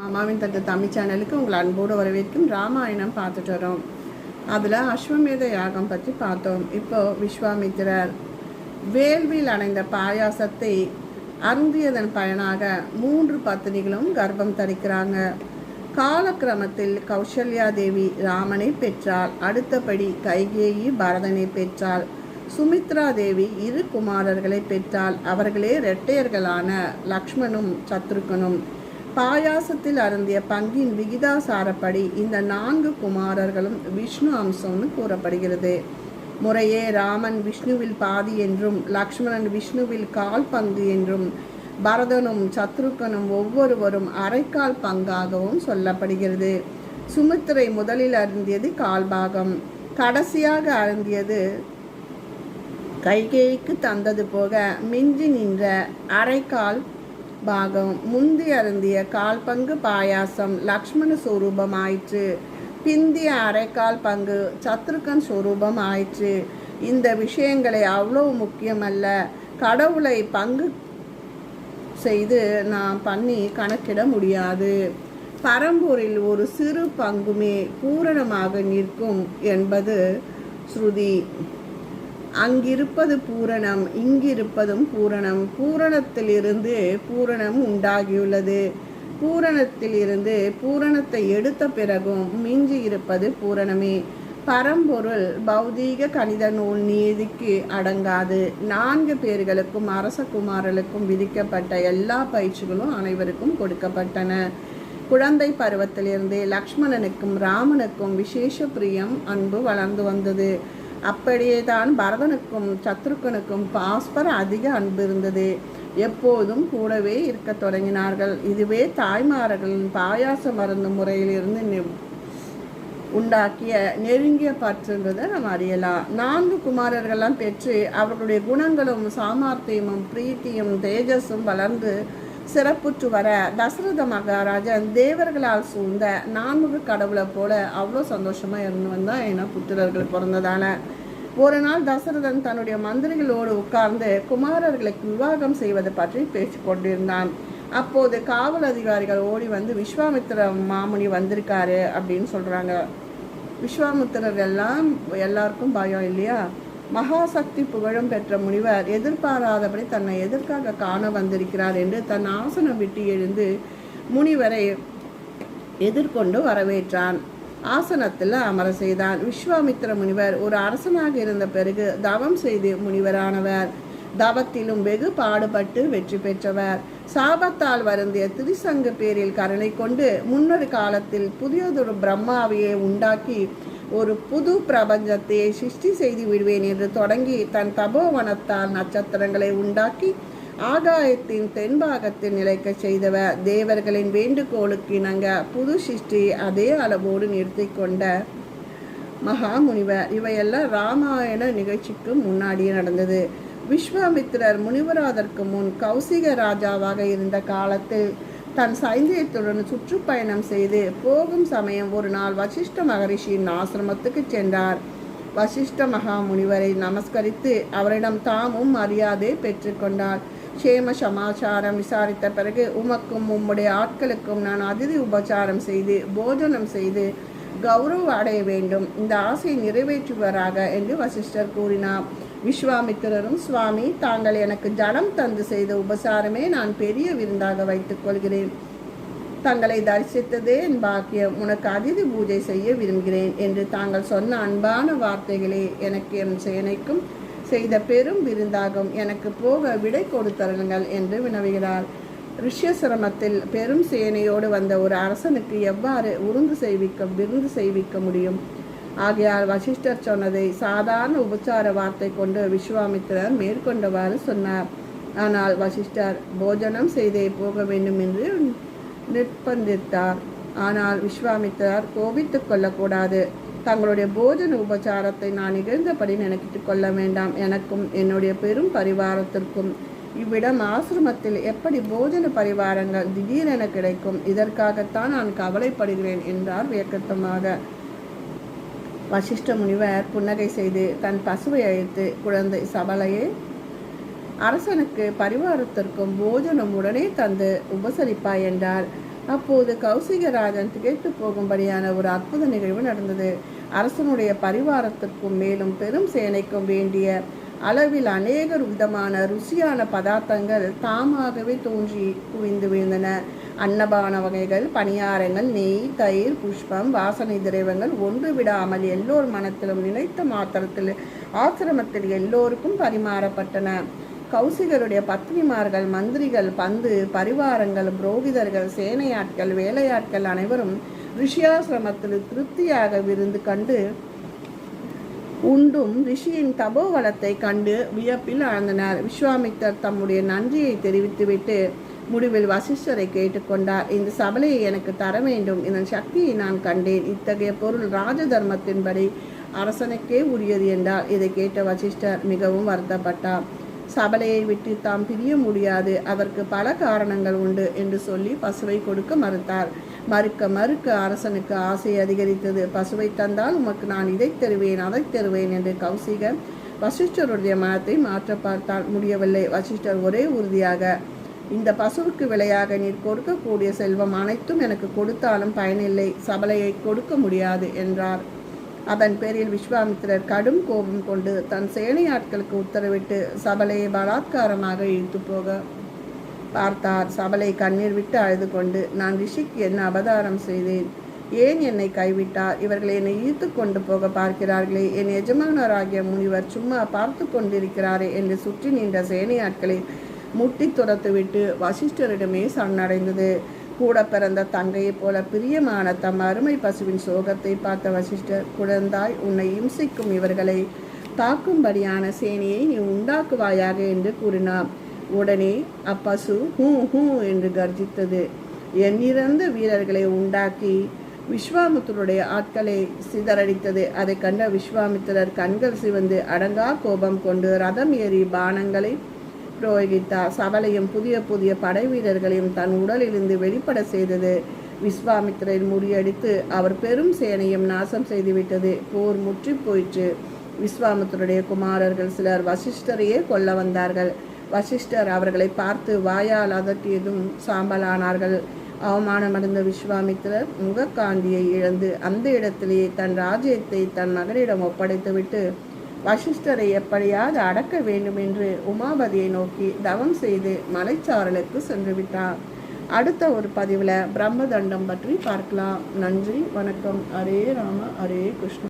மாமாவின் தட்டு தமிழ் சேனலுக்கு உங்களை அன்போடு வரவேற்கும் ராமாயணம் பார்த்துட்டு வரோம். அதில் அஸ்வமேத யாகம் பற்றி பார்த்தோம். இப்போ விஸ்வாமித்திரர் வேள்வியில் அடைந்த பாயாசத்தை அருந்தியதன் பயனாக மூன்று பத்தினிகளும் கர்ப்பம் தரிக்கிறாங்க. காலக்கிரமத்தில் கௌசல்யா தேவி ராமனை பெற்றாள். அடுத்தபடி கைகேயி பரதனை பெற்றாள். சுமித்ரா தேவி இரு குமாரர்களை பெற்றால் அவர்களே இரட்டையர்களான லக்ஷ்மணும் சத்ருகனும் பாயாசத்தில் அருந்திய பங்கின் விகிதாசாரப்படி இந்த நான்கு குமாரர்களும் விஷ்ணு அம்சம்னு கூறப்படுகிறது. முறையே ராமன் விஷ்ணுவில் பாதி என்றும் லக்ஷ்மணன் விஷ்ணுவில் கால் பங்கு என்றும் பரதனும் சத்ருக்கனும் ஒவ்வொருவரும் அரைக்கால் பங்காகவும் சொல்லப்படுகிறது. சுமித்திரை முதலில் அருந்தியது கால்பாகம். கடைசியாக அருந்தியது கைகேய்க்கு தந்தது போக மிஞ்சி நின்ற அரைக்கால் பாகம் முந்தி அருந்திய கால் பங்கு பாயாசம் லக்ஷ்மண சொரூபம் ஆயிற்று பிந்திய அரைக்கால் பங்கு சத்ருகன் சுரூபம் ஆயிற்று இந்த விஷயங்களை அவ்வளவு முக்கியமல்ல. கடவுளை பங்கு செய்து நான் பண்ணி கணக்கிட முடியாது. பரம்பூரில் ஒரு சிறு பங்குமே பூரணமாக நிற்கும் என்பது ஸ்ருதி. அங்கிருப்பது பூரணம் இங்கிருப்பதும் பூரணம். பூரணத்திலிருந்து பூரணம் உண்டாகியுள்ளது. பூரணத்திலிருந்து பூரணத்தை எடுத்த பிறகும் மிஞ்சி இருப்பது பூரணமே. பரம்பொருள் பௌதீக கணித நூல் நீதிக்கு அடங்காது. நான்கு பேர்களுக்கும் அரசகுமாரர்களுக்கும் விதிக்கப்பட்ட எல்லா பயிற்சிகளும் அனைவருக்கும் கொடுக்கப்பட்டன. குழந்தை பருவத்திலிருந்தே லக்ஷ்மணனுக்கும் ராமனுக்கும் விசேஷ பிரியம் அன்பு வளர்ந்து வந்தது. அப்படியே தான் பரதனுக்கும் சத்ருக்கனுக்கும் பாஸ்பர் அதிக அன்பு இருந்தது. எப்போதும் கூடவே இருக்க தொடங்கினார்கள். இதுவே தாய்மார்களின் பாயாச மருந்து முறையிலிருந்து உண்டாக்கிய நெருங்கிய பற்றுன்றதை நம்ம அறியலாம். நான்கு குமாரர்கள்லாம் பெற்று அவர்களுடைய குணங்களும் சாமர்த்தியமும் பிரீத்தியும் தேஜஸும் வளர்ந்து சிறப்புற்று வர தசரத மகாராஜன் தேவர்களால் சூழ்ந்த நான்முக கடவுளை போல அவ்வளோ சந்தோஷமா இருந்து வந்தா ஏன்னா புத்திரர்கள் பிறந்ததால ஒரு நாள் தசரதன் தன்னுடைய மந்திரிகளோடு உட்கார்ந்து குமாரர்களுக்கு விவாகம் செய்வது பற்றி பேச்சு கொண்டிருந்தான். அப்போது காவல் அதிகாரிகள் ஓடி வந்து விஸ்வாமித்திர மாமுனி வந்திருக்காரு அப்படின்னு சொல்றாங்க. விஸ்வாமித்திரர் எல்லாம் எல்லாருக்கும் பயம் இல்லையா? மகாசக்தி புகழும் பெற்ற முனிவர் எதிர்பாராதபடி தன்னை எதற்காக காண வந்திருக்கிறார் என்று தன் ஆசனம் விட்டு எழுந்து முனிவரை எதிர்கொண்டு வரவேற்றான். ஆசனத்தில் அமர செய்தான். விஸ்வாமித்திர முனிவர் ஒரு அரசனாக இருந்த பிறகு தவம் செய்து முனிவரானவர். தவத்திலும் வெகு பாடுபட்டு வெற்றி பெற்றவர். சாபத்தால் வருந்திய திரிசங்க பேரில் கருணை கொண்டு முன்னொரு காலத்தில் புதியதொரு பிரம்மாவையே உண்டாக்கி ஒரு புது பிரபஞ்சத்தை சிருஷ்டி செய்து விடுவேன் என்று தொடங்கி தன் தபோவனத்தால் நட்சத்திரங்களை உண்டாக்கி ஆகாயத்தின் தென்பாகத்தில் நிலைக்க செய்தவர் தேவர்களின் வேண்டுகோளுக்கு இணங்க புது சிருஷ்டி அதே அளவோடு நிறுத்தி கொண்ட மகாமுனிவர். இவையெல்லாம் ராமாயண நிகழ்ச்சிக்கு முன்னாடியே நடந்தது. விஸ்வாமித்திரர் முனிவராதற்கு முன் கௌசிக ராஜாவாக இருந்த காலத்தில் தன் சைந்தியத்துடன் சுற்றுப்பயணம் செய்து போகும் சமயம் ஒரு நாள் வசிஷ்ட மகரிஷியின் ஆசிரமத்துக்கு சென்றார். வசிஷ்ட மகா முனிவரை நமஸ்கரித்து அவரிடம் தாமும் மரியாதை பெற்றுக்கொண்டார் க்ஷேம சமாச்சாரம் விசாரித்த பிறகு உமக்கும் உம்முடைய ஆட்களுக்கும் நான் அதிதி உபச்சாரம் செய்து போஜனம் செய்து கௌரவ அடைய வேண்டும். இந்த ஆசையை நிறைவேற்றுவராக என்று வசிஷ்டர் கூறினார். விஸ்வாமித்திரரும் சுவாமி தாங்கள் எனக்கு ஜலம் தந்து செய்த உபசாரமே நான் பெரிய விருந்தாக வைத்துக் கொள்கிறேன். தங்களை தரிசித்ததே என் பாக்கியம். உனக்கு அதிதி பூஜை செய்ய விரும்புகிறேன் என்று தாங்கள் சொன்ன அன்பான வார்த்தைகளே எனக்கு என் சேனைக்கும் செய்த பெரும் விருந்தாகும். எனக்கு போக விடை கொடுத்தருங்கள் என்று வினவுகிறார். ரிஷ்யசிரமத்தில் பெரும் சேனையோடு வந்த ஒரு அரசனுக்கு எவ்வாறு உருந்து செய்விக்க விருந்து செய்விக்க முடியும்? ஆகையால் வசிஷ்டர் சொன்னதை சாதாரண உபச்சார வார்த்தை கொண்டு விஸ்வாமித்திரர் மேற்கொண்டவாறு சொன்னார். ஆனால் வசிஷ்டர் போஜனம் செய்தே போக வேண்டும் என்று நிர்பந்தித்தார் ஆனால் விஸ்வாமித்திரர் கோபித்துக் கொள்ளக்கூடாது. தங்களுடைய போஜன உபச்சாரத்தை நான் நிகழ்ந்தபடி நினைக்கிட்டு கொள்ள வேண்டாம். எனக்கும் என்னுடைய பெரும் பரிவாரத்திற்கும் இவ்விடம் ஆசிரமத்தில் எப்படி போஜன பரிவாரங்கள் திடீரென கிடைக்கும்? இதற்காகத்தான் நான் கவலைப்படுகிறேன் என்றார் வியக்கத்தமாக வசிஷ்ட முனிவர் புன்னகை செய்து தன் பசுவை அழைத்து குழந்தை சபலையே அரசனுக்கு பரிவாரத்திற்கும் போஜனம் உடனே தந்து உபசரிப்பாய் என்றார். அப்போது கௌசிகராஜன் திகைத்து போகும்படியான ஒரு அற்புத நிகழ்வு நடந்தது. அரசனுடைய பரிவாரத்திற்கும் மேலும் பெரும் சேனைக்கும் வேண்டிய அளவில் அநேக விதமான ருசியான பதார்த்தங்கள் தாமாகவே தோன்றி குவிந்து விழுந்தன. அன்னபான வகைகள் பணியாரங்கள் நெய் தயிர் புஷ்பம் வாசனை திரவங்கள் ஒன்று விடாமல் எல்லோர் மனத்திலும் நினைத்த மாத்திரத்தில் ஆசிரமத்தில் எல்லோருக்கும் பரிமாறப்பட்டன. கௌசிகருடைய பத்னிமார்கள் மந்திரிகள் பந்து பரிவாரங்கள் புரோகிதர்கள் சேனையாட்கள் வேலையாட்கள் அனைவரும் ரிஷியாசிரமத்தில் திருப்தியாக விருந்து கண்டு உண்டும் ரிஷியின் தபோவளத்தை கண்டு வியப்பில் ஆழ்ந்தனர். விஸ்வாமித்தர் தம்முடைய நன்றியை தெரிவித்துவிட்டு முடிவில் வசிஷ்டரை கேட்டுக்கொண்டார். இந்த சபலையை எனக்கு தர வேண்டும். இதன் சக்தியை நான் கண்டேன். இத்தகைய பொருள் ராஜ தர்மத்தின்படி அரசனுக்கே உரியது என்றார். இதை கேட்ட வசிஷ்டர் மிகவும் வருத்தப்பட்டார். சபலையை விட்டு தாம் பிரிய முடியாது. அதற்கு பல காரணங்கள் உண்டு என்று சொல்லி பசுவை கொடுக்க மறுத்தார். மறுக்க மறுக்க அரசனுக்கு ஆசை அதிகரித்தது. பசுவை தந்தால் உமக்கு நான் இதை தருவேன் அதை தருவேன் என்று கௌசிகன் வசிஷ்டருடைய மனத்தை மாற்ற பார்த்தால் முடியவில்லை. வசிஷ்டர் ஒரே உறுதியாக இந்த பசுவுக்கு விலையாக நீர் கொடுக்கக்கூடிய செல்வம் அனைத்தும் எனக்கு கொடுத்தாலும் பயனில்லை. சபலையை கொடுக்க முடியாது என்றார். அதன் பேரில் விஸ்வாமித்திரர் கடும் கோபம் கொண்டு தன் சேனையாட்களுக்கு உத்தரவிட்டு சபலையை பலாத்காரமாக இழுத்து போக. பார்த்தார். சபலை கண்ணீர் விட்டு அழுது கொண்டு நான் ரிஷிக்கு என்ன அபதாரம் செய்தேன்? ஏன் என்னை கைவிட்டார்? இவர்கள் என்னை ஈர்த்து கொண்டு போக பார்க்கிறார்களே. என் எஜமானராகிய முனிவர் சும்மா பார்த்து கொண்டிருக்கிறாரே என்று சுற்றி நின்ற சேனையாட்களை முட்டி துரத்துவிட்டு வசிஷ்டரிடமே சரணடைந்தது. கூட பிறந்த தங்கையைப் போல பிரியமான தம் அருமை பசுவின் சோகத்தை பார்த்த வசிஷ்டர் குழந்தாய் உன்னை இம்சிக்கும் இவர்களை தாக்கும்படியான சேனையை நீ உண்டாக்குவாயாக என்று கூறினார். உடனே அப்பசு ஹூ ஹூ என்று கர்ஜித்தது. எண்ணிறந்த வீரர்களை உண்டாக்கி விஸ்வாமித்தருடைய ஆட்களை சிதறடித்தது. அதை கண்ட விஸ்வாமித்திரர் கண்கள் சிவந்து அடங்கா கோபம் கொண்டு ரதம் ஏறி பானங்களை புரோகித்தார் சபலையும் புதிய புதிய படை வீரர்களையும் தன் உடலிலிருந்து வெளிப்பட செய்தது. விஸ்வாமித்திரர் முறியடித்து அவர் பெரும் சேனையும் நாசம் செய்துவிட்டது போர் முற்றி போயிற்று. விஸ்வாமித்தருடைய குமாரர்கள் சிலர் வசிஷ்டரையே கொல்ல வந்தார்கள். வசிஷ்டர் அவர்களை பார்த்து வாயால் அதட்டியதும் சாம்பலானார்கள். அவமானமடைந்த விஸ்வாமித்திரர் முகக்காந்தியை இழந்து அந்த இடத்திலேயே தன் ராஜ்யத்தை தன் மகனிடம் ஒப்படைத்துவிட்டு வசிஷ்டரை எப்படியாவது அடக்க வேண்டும் என்று உமாபதியை நோக்கி தவம் செய்து மலைச்சாரலுக்கு சென்று விட்டார். அடுத்த ஒரு பதிவில் பிரம்மதண்டம் பற்றி பார்க்கலாம். நன்றி வணக்கம். அரே ராம ஹரே கிருஷ்ண.